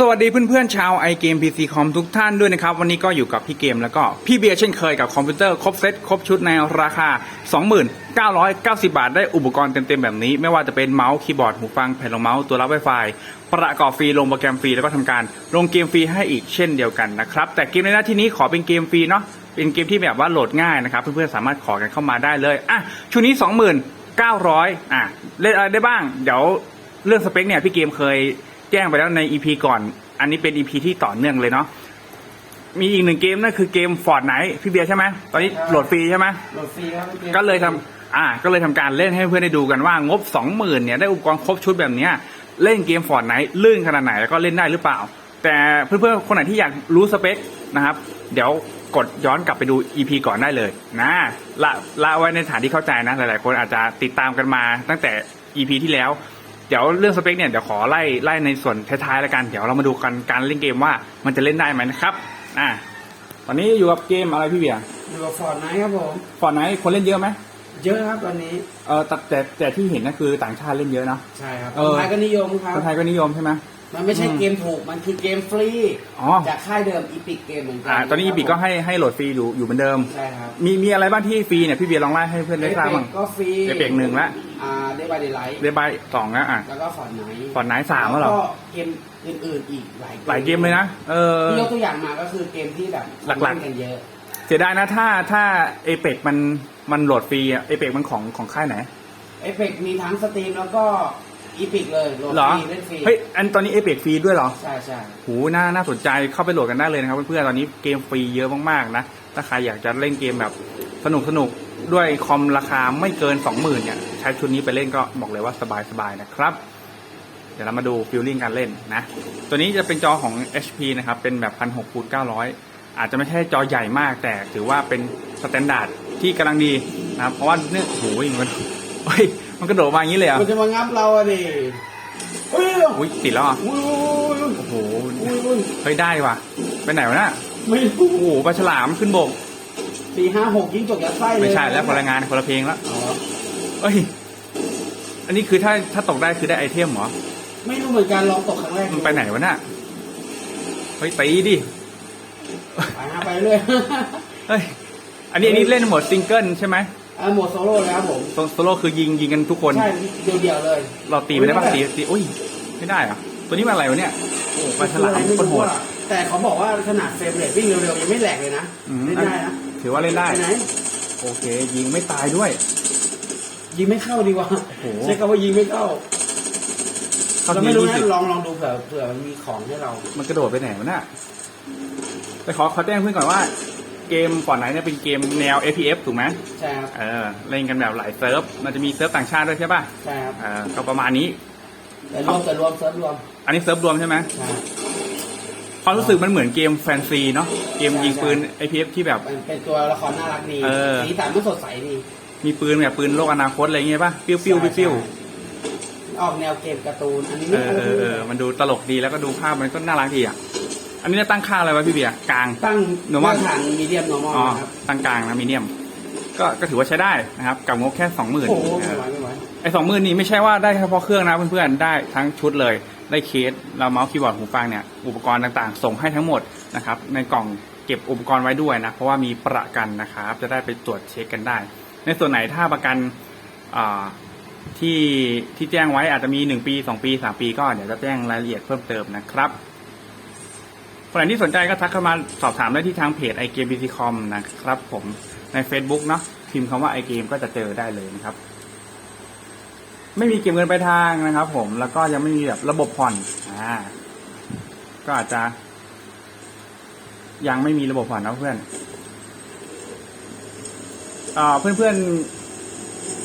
สวัสดีเพื่อนๆชาวไอเกม PC คอมทุกท่านด้วยนะครับ วันนี้ก็อยู่กับพี่เกมแล้วก็พี่เบียร์เช่นเคยกับคอมพิวเตอร์ครบเซตครบชุดในราคา 2990 บาท ได้อุปกรณ์เต็มๆแบบนี้ ไม่ว่าจะเป็นเมาส์คีย์บอร์ดหูฟังแผ่นรองเมาส์ตัวรับ Wi-Fi ประกอบฟรีลงโปรแกรมฟรีแล้วก็ทำการลงเกมฟรีให้อีกเช่นเดียวกันนะครับ แต่เกมในหน้าที่นี้ขอเป็นเกมฟรีเนาะเป็นเกมที่แบบว่าโหลดง่ายนะครับ เพื่อนๆสามารถขอกันเข้ามาได้เลยอะชุดนี้ 2900อะเล่นอะไรได้บ้างเดี๋ยวเรื่องสเปคเนี่ยพี่เกมเคย แจ้งไปแล้วใน EP ก่อน อันนี้เป็น EP ที่ต่อเนื่องเลยเนาะมีอีกหนึ่งเกมนั่นคือเกม Fortnite พี่เบียร์ใช่ไหมตอนนี้ครับโหลดฟรีใช่ไหมโหลดฟรีครับพี่ก็เลยทำอ่า ก็เลยทำการเล่นให้เพื่อนได้ดูกันว่างบ20,000เนี่ยได้อุปกรณ์ครบชุดแบบเนี้ยเล่นเกม Fortnite ลื่นขนาดไหนแล้วก็เล่นได้หรือเปล่า แต่เพื่อนๆคนไหนที่อยากรู้สเปคนะครับ เดี๋ยวกดย้อนกลับไปดู EP ก่อนได้เลยนะละละไว้ในฐานที่เข้าใจนะ หลายๆ คนอาจจะติดตามกันมาตั้งแต่ EP ที่แล้ว เดี๋ยวเรื่องสเปคเนี่ยเดี๋ยวขอไล่ไล่ในส่วนท้ายๆแล้วกัน เดี๋ยวเรามาดูกันการเล่นเกมว่ามันจะเล่นได้ไหมนะครับ อ่า ตอนนี้อยู่กับเกมอะไรพี่เบียร์อยู่กับฟอร์ดไนท์ครับผมฟอร์ไนท์คนเล่นเยอะไหมเยอะครับตอนนี้ เออแต่แต่แต่ที่เห็นก็คือต่างชาติเล่นเยอะเนาะ ใช่ครับเอคอนไทยก็นิยมครับคนไทยก็นิยมใช่ไหมมันไม่ใช่อืมเกมถูก มันคือเกมฟรีอ๋อจากค่ายเดิมอีพิกเกมเหมือนกัอ่าตอนนี้อีครับพิก็ให้ให้โหลดฟรีอยู่อยู่เหมือนเดิม ใช่ครับ มีมีอะไรบ้างที่ฟรีเนี่ยพี่เบียร์ลองไล่ให้เพื่อนได้ทราบบ้าง Apex ก็ฟรี Apex หนึ่งละ อ่าเดบายเดไลท์เดบายสองแล้วอะแล้วก็ฟอร์ดไนท์ฟอร์ไนท์สามแล้วเหรอก็เกมอื่นๆอีกหลายหลายเกมเลยนะเออที่ยกตัวอย่างมาก็คือเกมที่แบบหลักๆเล่นกันเยอะเสียดายนะถ้าถ้าเอเปกมันมันโหลดฟรีอะเอเปกมันของของค่ายไหนเอพิกมีทั้งสตรีมแล้วก็อีพิกเลยโหลดเหรอฟรีเล่นฟรีเฮ้ยอันตอนนี้เอเปกฟรีด้วยเหรอ ใช่ใช่หูน่าน่าสนใจเข้าไปโหลดกันได้เลยนะครับเพื่อนๆตอนนี้เกมฟรีเยอะมากๆนะ ถ้าใครอยากจะเล่นเกมแบบสนุกสนุกๆ ด้วยคอมราคาไม่เกิน20,000เนี่ยใช้ชุดนี้ไปเล่นก็บอกเลยว่าสบายๆนะครับ เดี๋ยวเรามาดูฟิลลิ่งการเล่นนะ ตัวนี้จะเป็นจอของ HP นะครับ เป็นแบบ1,600คูณ900อาจจะไม่ใช่จอใหญ่มาก แต่ถือว่าเป็นสแตนดาร์ดที่กำลังดีนะครับ เพราะว่าเนี่ยโอ้ยมันเฮ้ยมันกระโดดมาอย่างนี้เลยเหรอะมันจะมางับเราอะดิเฮ้ยอุ้ยติดแล้วอะอุ้ยอุ้ยโอ้โหอุ้ยอุ้ยเฮ้ยได้ว่ะไปไหนวะน่ะไม่รู้โอ้โหปลาฉลามขึ้นบก สี่ห้าหกยิ่งจกยัดไส้เลยไม่ใช่แล้วคนละงานคนละเพลงแล้วอ๋อเอ้ย อันนี้คือถ้าถ้าตกได้คือได้ไอเทมเหรอ ไม่รู้เหมือนกันลองตกครั้งแรกมันไปไหนวะน่ะเฮ้ยตีดิ ไปฮะไปเรื่อยเฮ้ย อันนี้อันนี้เล่นโหมดซิงเกิลใช่ไหมอ่าโหมดโซโล่เลยครับผมโซโซโล่คือยิงยิงกันทุกคน ใช่เดียวๆเลย เราตีไปได้ปะตีตีอุ้ย ไม่ได้เหรอะตัวนี้มันอะไรวะเนี่ยโอ้ปลาฉลามไม่คนรู้โหดอะแต่เขาบอกว่าขนาดเฟรมเรทวิ่งเร็วๆยังไม่แหลกเลยนะอืมเล่นได้นะ ถือว่าเล่นได้ไปไหนโอเค ยิงไม่ตายด้วย ยิงไม่เข้าดีกว่าโอ้โห ใช้คำว่ายิงไม่เข้าเขาเราทีไม่รู้ยี่นะสิบลองลองดูเผื่อเผื่อมันมีของให้เรามันกระโดดไปไหนวะน่ะแต่ขอขอแจ้งเพื่อนก่อนว่า เกมก่อนไหนเนี่ยเป็นเกมแนว APF ถูกไหมใช่ครับเออเล่นกันแบบหลายเซิร์ฟ มันจะมีเซิร์ฟต่างชาติด้วยใช่ป่ะใช่ครับเออก็ประมาณนี้ แต่รวมแต่รวมเซิร์ฟรวมอันนี้เซิร์ฟรวมใช่ไหมใช่ ความรู้สึกมันเหมือนเกมแฟนซีเนาะเกมยิงปืน APF ที่แบบ มันเป็นตัวละครน่ารักดีเออ สีสันมันสดใสดีมีปืนแบบปืนโลกอนาคตอะไรเงี้ยป่ะปิ้วปิ้วปิ้วปิ้วออกแนวเกมการ์ตูนอันนี้เอไม่อเออเออมันดูตลกดีแล้วก็ดูภาพมันก็น่ารักดีอะอันนี้จะตั้งค่าอะไรวะพี่เบียร์กลาง ตั้ง normal มาตรฐานมีเดียมนอร์มอลอ๋อนะครับตั้งกลางนะมีเนียม ก็ก็ถือว่าใช้ได้นะครับ กับงบแค่สองหมื่นโอ้โหไม่ไหวไม่ไหวไอ้สองหมื่นนี่ไม่ใช่ว่าได้เฉพาะเครื่องนะเพื่อนๆได้ทั้งชุดเลย ได้เคสเราเมาส์คีย์บอร์ดหูฟังเนี่ยอุปกรณ์ต่างๆ ส่งให้ทั้งหมดนะครับในกล่องเก็บอุปกรณ์ไว้ด้วยนะเพราะว่ามีประกันนะครับจะได้ไปตรวจเช็คกันได้ ในส่วนไหนถ้าประกันที่ที่แจ้งไว้อาจจะมีหนึ่งปีสองปีสามปีก็เดี๋ยวจะแจ้งรายละเอียดเพิ่มเติมนะครับคนไหนที่สนใจก็ทักเข้ามาสอบถามได้ที่ทางเพจ i g a m e b c c o m นะครับผมใน Facebook เนาะพิมพ์คำว่า i g a m e ก็จะเจอได้เลยนะครับ ไม่มีเก็บเงินไปลายทางนะครับ ผมแล้วก็ยังไม่มีแบบระบบผ่อนอ่าก็อาจจะ ยังไม่มีระบบผ่อนนะเพื่อนอ่าเพื่อนเพื่อน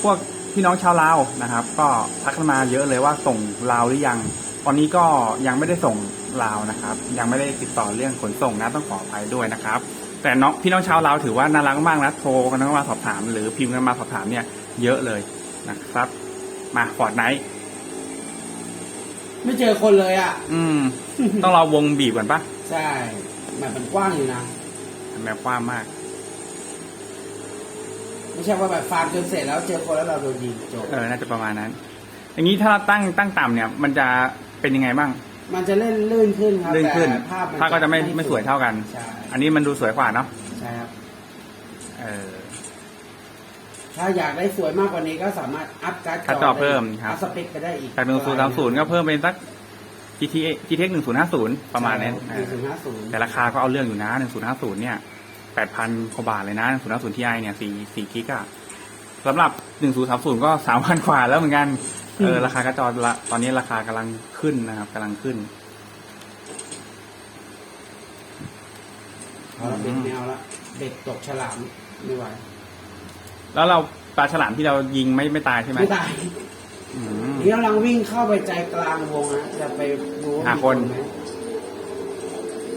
พวกพี่น้องชาวลาวนะครับ ก็ทักมาเยอะเลยว่าส่งลาวหรือยัง ตอนนี้ก็ยังไม่ได้ส่งลาวนะครับ ยังไม่ได้ติดต่อเรื่องขนส่งนะต้องขออภัยด้วยนะครับ แต่น้องพี่น้องชาวลาวถือว่าน่ารักมากนะโทรกันเข้ามาสอบถาม หรือพิมพ์กันมาสอบถามเนี่ย เยอะเลยนะครับ มาฟอร์ดไนท์ไม่เจอคนเลยอะ อืม ต้องรอวงบีบก่อนปะใช่แบบมันกว้างอยู่นะแบบกว้างมาก ไม่ใช่ว่าแบบฟาร์มจนเสร็จแล้วเจอคนแล้วเราโดนยิงจบเออน่าจะประมาณนั้น อย่างนี้ถ้าเราตั้งตั้งต่ำเนี่ย มันจะเป็นยังไงบ้าง มันจะเล่นลื่นขึ้นครับลื่นขึ้นแต่ภาพนภาพก็จะไม่ไม่สวยเท่ากัน ใช่อันนี้มันดูสวยกว่าเนาะใช่ครับ เออ ถ้าอยากได้สวยมากกว่านี้ก็สามารถอัพการ์ดการ์ดจอเพิ่มครับ อัพสเปคไปได้อีกจากหนึ่งศูนย์สามศูนย์ก็เพิ่มเป็นสัก GTA GTX หนึ่งศูนย์ห้าศูนย์ประมาณนั้นหนึ่งศูนย์ห้าศูนย์แต่ราคาก็เอาเรื่องอยู่นะหนึ่งศูนย์ห้าศูนย์เนี่ยแปดพันกว่าบาทเลยนะหนึ่งศูนย์ห้าศูนย์ทีไอเนี่ยสี่สี่กิกอะสำหรับหนึ่งศูนย์สามศูนย์ก็สามพันกว่าแล้วเหมือนกันเออราคากระจอละตอนนี้ราคากำลังขึ้นนะครับกำลังขึ้นเอาละเป็นแนวละเด็กตกฉลามไม่ไหว แล้วเราปลาฉลามที่เรายิงไม่ไม่ตายใช่ไหมไม่ตายอืม นี่กำลังวิ่งเข้าไปใจกลางวงนะจะไปดูว่หาคน มีไหม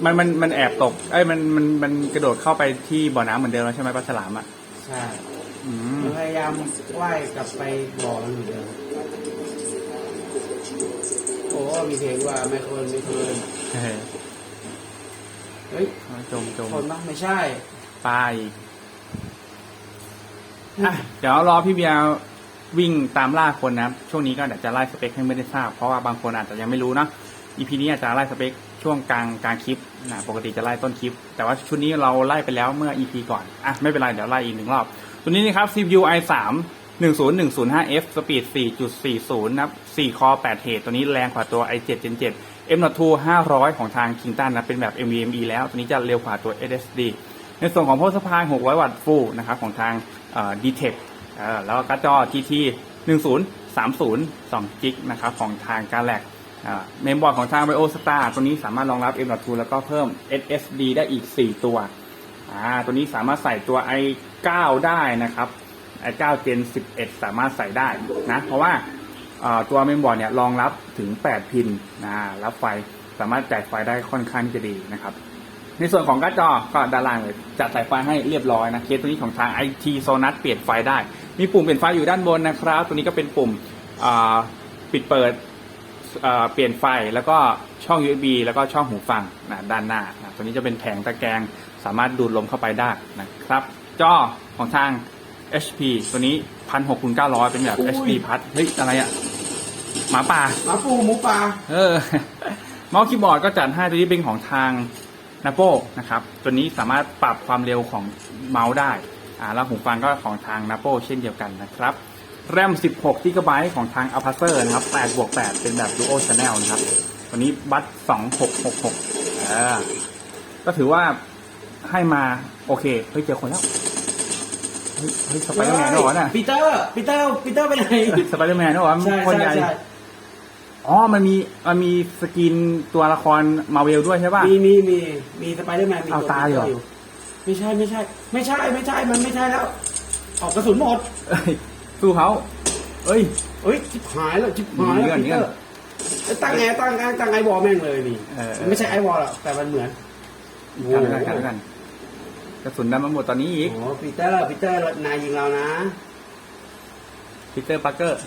มันมันมันแอบตกเอ้ยมันมันมันกระโดดเข้าไปที่บ่อน้ำเหมือนเดิมแล้วใช่ไหมปลาฉลามอะใช่อืมมันพยายามว่ายกลับไปบ่อมันเหมือนเดิมโอ้มีเพลงว่าไม่ควรไม่ควรเฮ้ยเฮ้ย จมจมคนปะไม่ใช่ ปลาอีก อะเดี๋ยวรอพี่เบียร์วิ่งตามล่าคนนะครับ ช่วงนี้ก็เดี๋ยวจะไล่สเปคให้ไม่ได้ทราบ เพราะว่าบางคนอาจจะยังไม่รู้เนอะ EP นี้อาจจะไล่สเปคช่วงกลางกลางคลิปนะปกติจะไล่ต้นคลิป แต่ว่าชุดนี้เราไล่ไปแล้วเมื่อ EP ก่อน อะ ไม่เป็นไร เดี๋ยวไล่อีกหนึ่งรอบ ตัวนี้นะครับ CPU i3 10105F Speed 4.40 นะครับ 4 คอ 8 เหตุ ตัวนี้แรงกว่าตัว i7 Gen 7 M.2 500 ของทาง Kingston นะ เป็นแบบ NVMe แล้ว ตัวนี้จะเร็วกว่าตัว SSD ในส่วนของ power supply 600 วัตต์ฟูลนะครับของทาง เอ่อ DTEC เอ่อแล้วก็การ์ดจอ GT 1030 2 g ิกนะครับของทางการแลกเมมบอร์ดของทาง BioStar ตัวนี้สามารถรองรับ M.2 แล้วก็เพิ่ม SSD ได้อีก 4 ตัวตัวนี้สามารถใส่ตัว i9 ได้นะครับ i9 Gen 11 สามารถใส่ได้นะ เพราะว่าตัวเมมบอร์ดเนี่ยรองรับถึง 8 พินนะรับไฟสามารถจ่ายไฟได้ค่อนข้างจะดีนะครับ ในส่วนของการ์ดจอก็ด้านล่างเลยจัดสายไฟให้เรียบร้อยนะเคสตัวนี้ของทาง IT Sonus เปลี่ยนไฟได้ มีปุ่มเปลี่ยนไฟอยู่ด้านบนนะครับ ตัวนี้ก็เป็นปุ่มอ่าปิดเปิดเอ่อเปลี่ยนไฟแล้วก็ช่อง USB แล้วก็ช่องหูฟังนะด้านหน้านะตัวนี้จะเป็นแผงตะแกรงสามารถดูดลมเข้าไปได้นะครับ จอของทาง HP ตัวนี้พันหกคูณเก้าร้อยเป็นแบบอุ้ย HP พัดเฮ้ย อะไรอะหมาป่าหมาปูหมูป่าเออเมาส์คีย์บอร์ดก็จัดให้ตัวนี้เป็นของทาง n a p o นะครับ ตัวนี้สามารถปรับความเร็วของเมาส์ได้อ่าแล้วหูฟังก็ของทาง n a p o เช่นเดียวกันนะครับแรม 16 g b ของทาง a p a c e r นะครับ 8 บวก 8 เป็นแบบ Dual Channel นะครับตัวนี้บัต2666อ่าก็ถือว่าให้มาโอเค เฮ้ย เจอคนแล้ว เฮ้ยเฮ้ยสไปเดอร์แมนด้วยวะน่ะปีเตอร์ปีเตอร์ปีเตอร์ไปไหนสไปเดอร์แมนด้วยวะใช่คนใช่ใหญ่ใช่ อ๋อ มันมีมันมีสกินตัวละครมาเวลด้วยใช่ป่ะ มีมีมีมีสไปเดอร์แมนมีเอาตัวตายเหรอปีตไม่ใช่ไม่ใช่ ไม่ใช่ไม่ใช่มันไม่ใช่แล้ว ออกกระสุนหมดเอ้ยสู้เขาเอ้ยเฮ้ยชิบหายแล้วชิบหายแล้วเงื่อนปีเตอร์เอ้ยตั้งไงตั้งตั้งตั้งไอวอลแม่งเลยนี่เออเออ มันไม่ใช่ไอวอลหรอกแต่มันเหมือนกันแล้วกันกันแล้วกันกระสุนดันมาหมดตอนนี้อีกโอ้ปีเตอร์ปีเตอร์นายยิงเรานะปีเตอร์ปาร์เกอร์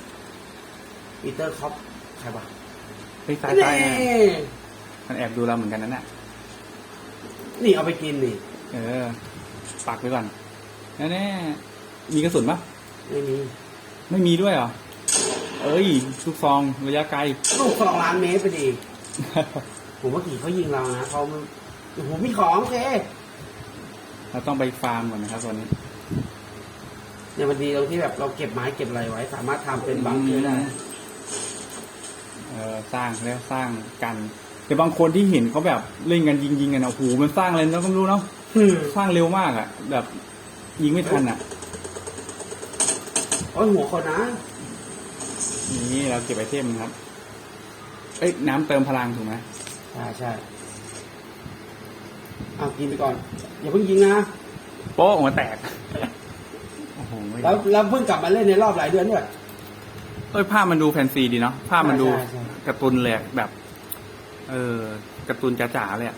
ปีเตอร์คอป ใครวะเฮ้ยตายนี่ตายมันแอบดูเราเหมือนกันนั่นน่ะ นี่เอาไปกินนี่เออ ปักไว้ก่อนแน่ๆมีกระสุนปะไม่มีไม่มีด้วยเหรอ เอ้ยลูกซองระยะไกล ลูกสองล้านเมตรไปดี ผมว่ากี่เขายิงเรานะเขามันโอ้โหมีของโอเคเราต้องไปฟาร์มก่อนนะครับตอนนี้เนี่ยมันดีตรงที่แบบเราเก็บไม้เก็บอะไรไว้ สามารถทำเป็นบังเกอร์ได้ เออสร้างแล้วสร้างกัน แต่บางคนที่เห็นเขาแบบเล่นกันยิงยิงๆกันอะโอ้โหมันสร้างอะไรแล้วก็ไม่รู้เนาะอืมสร้างเร็วมากอะ แบบยิงไม่ทันอะโอ้ยหัวคนนะนี่เราเก็บไอเทมครับ เอ้ยน้ำเติมพลังถูกไหมใช่ใช่เอากินไปก่อน อย่าเพิ่งยิงนะโป๊ะหัวแตก โอ้โหแล้วแล้วเพิ่งกลับมาเล่นในรอบหลายเดือนด้วย เอ้ยภาพมันดูแฟนซีดีเนาะภาพมันดูใช่ใช่ การ์ตูนเลยอะแบบ เออการ์ตูนจ๋าๆเลยอะ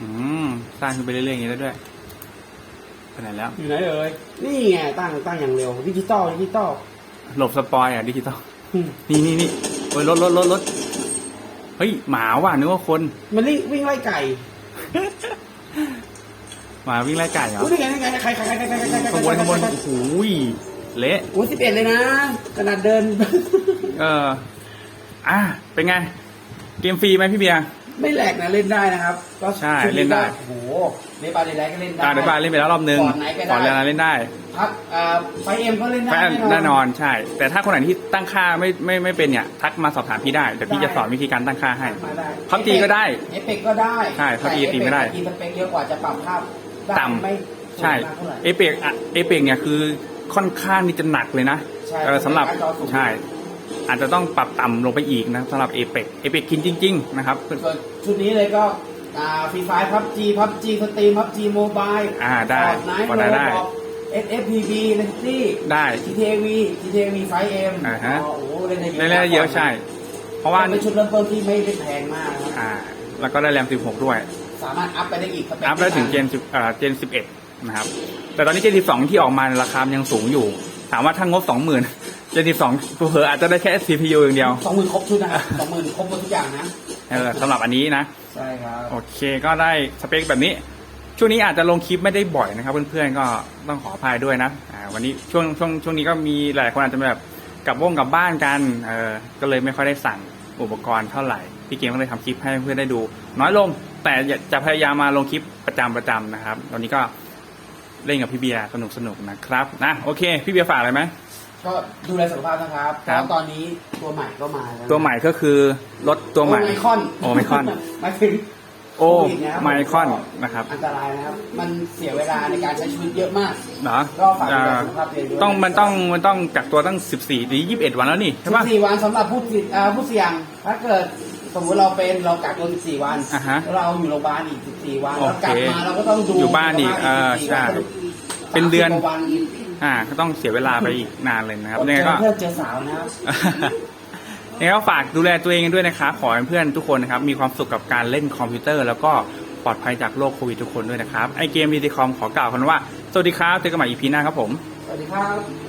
อืมสร้างขึ้นไปเรื่อยๆอย่างนี้ได้ด้วยไปไหนแล้ว อยู่ไหนเอ่ยนี่ไงตั้งตั้งอย่างเร็วดิจิตอลดิจิตอลหลบสปอยอะดิจิตอลอืมนี่นี่นี่โอ้ยรถรถรถรถเฮ้ยหมาว่ะนึกว่าคน มันวิ่งวิ่งไล่ไก่ หมาวิ่งไล่ไก่เหรออุ้ยนี่ไงนี่ไงใครใครใครใครใครใครข้างบนข้างบนโอ้โหเละโอ้สิบเอ็ดเลยนะขนาดเดิน เอออะเป็นไง เกมฟรีไหมพี่เบียร์ไม่แหลกนะเล่นได้นะครับก็ใช่เล่นได้โอ้โหเลบาเดไลก็เล่นได้เดี๋ยวบาร์เล่นไปแล้วรอบนึงฟอร์ดไหนก็ก่อนได้เรียนเล่นได้พักไฟเอ็มก็เล่นได้แน่นอนใช่ แต่ถ้าคนไหนที่ตั้งค่าไม่ไม่ไม่เป็นเนี่ยทักมาสอบถามพี่ได้เดี๋ยวพี่จะสอนวิธีการตั้งค่าให้พับจีก็ได้เอฟเฟกก็ได้ใช่ PUBG ตีไม่ได้กินสเปคเยอะกว่าจะปรับภาพ ต่ำไม่สูงใช่มากเท่าไหร่เอเปกอะเอเปกเนี่ยคือค่อนข้างที่จะหนักเลยนะใช่เออสำหรับการจอสูงใช่อาจจะต้องปรับต่ำลงไปอีกนะสำหรับเอเปกเอเปกกินจริง ๆ นะครับส่วนชุดนี้เลยก็อ่าฟรีไฟพับจีพับจีสตรีมพับจีโมบายอ่าได้ไนท์พอโรได้ได้บอกเอสเอฟพีบีเลนซี่ได้ GTV GTV ไฟเอ็มอ่าฮะโอ้โหเล่นได้เยอะเล่นได้เยอะใช่ เพราะว่าเป็นชุดเริ่มต้นที่ไม่ได้แพงมากนะครับอ่า แล้วก็ได้แรม 16 ด้วย สามารถอัพไปได้อีกสเปคอัพได้ถึงเจน10อ่าเจน11นะครับ แต่ตอนนี้เจน12ที่ออกมาราคามันยังสูงอยู่ ถามว่าถ้างบ20,000เจน12เผลอๆอาจจะได้แค่ CPU อย่างเดียวสองหมื่นครบชุดนะครับสองหมื่นครบหมดทุกอย่างนะเออสำหรับอันนี้นะ ใช่ครับ โอเคก็ได้สเปคแบบนี้ ช่วงนี้อาจจะลงคลิปไม่ได้บ่อยนะครับเพื่อนๆก็ต้องขออภัยด้วยนะอ่าวันนี้ช่วงช่วงช่วงนี้ก็มีหลายคนอาจจะแบบกลับวงกลับบ้านกันเออก็เลยไม่ค่อยได้สั่ง อุปกรณ์เท่าไหร่ พี่เกมก็เลยทำคลิปให้เพื่อนๆได้ดู น้อยลงแต่อยากจะพยายามมาลงคลิปประจำประจำนะครับ ตอนนี้ก็เล่นกับพี่เบียร์สนุกสนุกๆนะครับนะโอเค พี่เบียร์ฝากอะไรไหมก็ดูแลสุขภาพนะครับเพครับราะตอนนี้ตัวใหม่ก็มาแล้วนะตัวใหม่ก็คือรถตัวใหม่โอไมคอนโอไมคอนหมายถึง โอ้โควิดนะครับ ไมคอนนะครับอันตรายนะครับ มันเสียเวลาในการใช้ชีวิตเยอะมาก เนาะก็ฝากดูแลอ่าสุขภาพตัวเองด้วย ต้องมันต้องมันต้องกักตัวตั้ง 14หรือ21 วันแล้วนี่ใช่ปะ 14 วันสำหรับผู้ติดอ่าผู้เสี่ยง ถ้าเกิดสมมติเราเป็นเรากักตัว 14 วันอ่าฮะแล้วเราอยู่โรงพยาบาลอีก 14 วันโอแล้วเคกลับมาเราก็ต้องดูอยู่บ้านอีกสุขภพเออ14ใช่วันเป็นเดือน30กว่าวันอ่าก็ต้องเสียเวลาไปอีกนานเลยนะครับเจยังไงอก็เพื่อนเจอสาวนะครับ ยังไงก็ฝากดูแลตัวเองกันด้วยนะครับขอให้เพื่อนทุกคนนะครับมีความสุขกับการเล่นคอมพิวเตอร์ แล้วก็ปลอดภัยจากโรคโควิดทุกคนด้วยนะครับไอเกมดีดีคอมขอกล่าวคำว่าสวัสดีครับเจอกันใหม่อีพีหน้าครับผมสวัสดีครับ